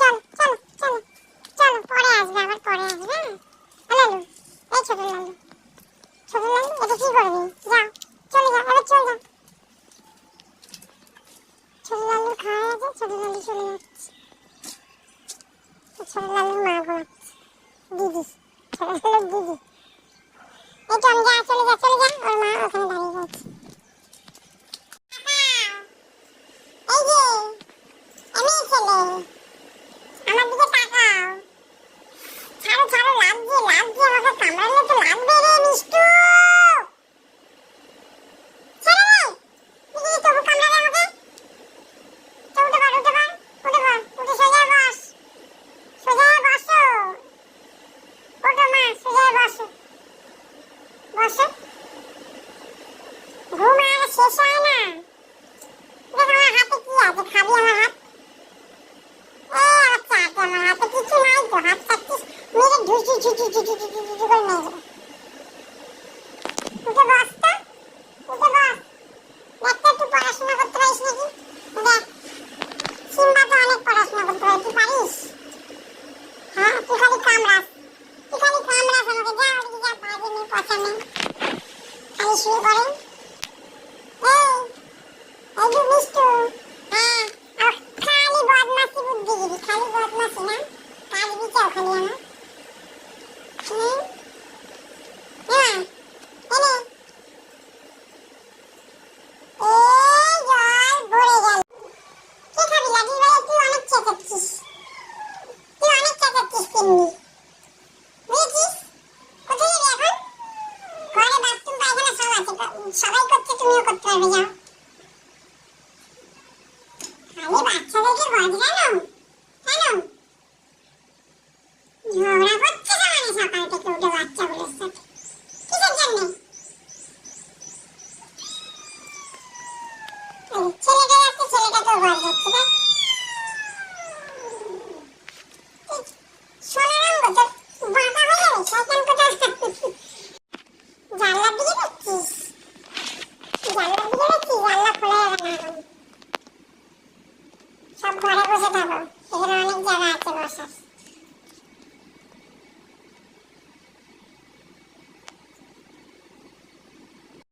যাচ্ছি চল চল চল চল, পরে আসবে, আবার পরে আসবে হ্যাঁ? এই ছোট লালু ছোট লালু, এটা কি করবি? যাও, চলে যা এবার চল যা ছোট লালু খাওয়া আছে ছোট লালু চলে যাচ্ছে। ছোট লালুর মা ঘুমাচ্ছে দিদি, ছোট লালুর দিদি। এই টম যা, চলে যা চলে যা, ওর মা ওখানে দাঁড়িয়ে আছে। এই যে আমি ছেলে আমার দিকে তাকাও ছাড়ো ছাড়ো লাগছে লাগছে আমাকে কামড়ালে তো লাগবে রে মিষ্টু ছেড়ে দে দিদি তবু কামড়ালে আমাকে তো উঠে পড় উঠে পড় উঠে পড় উঠে সোজা বস সোজা বসো ওঠো মা সোজা বসো বসো। ঘুম আর শেষ হয় না। দেখ আমার হাতে কি আছে? খাবি আমার হাত? এ আচ্ছা আমার হাতে কিছু নাই তো। হাত চাচ্ছিস মেরে ঢুসি ঝুচি ঝুচি ঝুচি ঝুচি করে মেরে দেবো। উঠে বস খালি শুয়ে পড়েন? হ্যাঁ খালি বদমাসি না? কাজ খালি আমার পারবে যাও খালি বাচ্চাদেরকে বদলানো কেন ঝগড়া করছে মানে সকাল থেকে উঠে বাচ্চাগুলোর ます。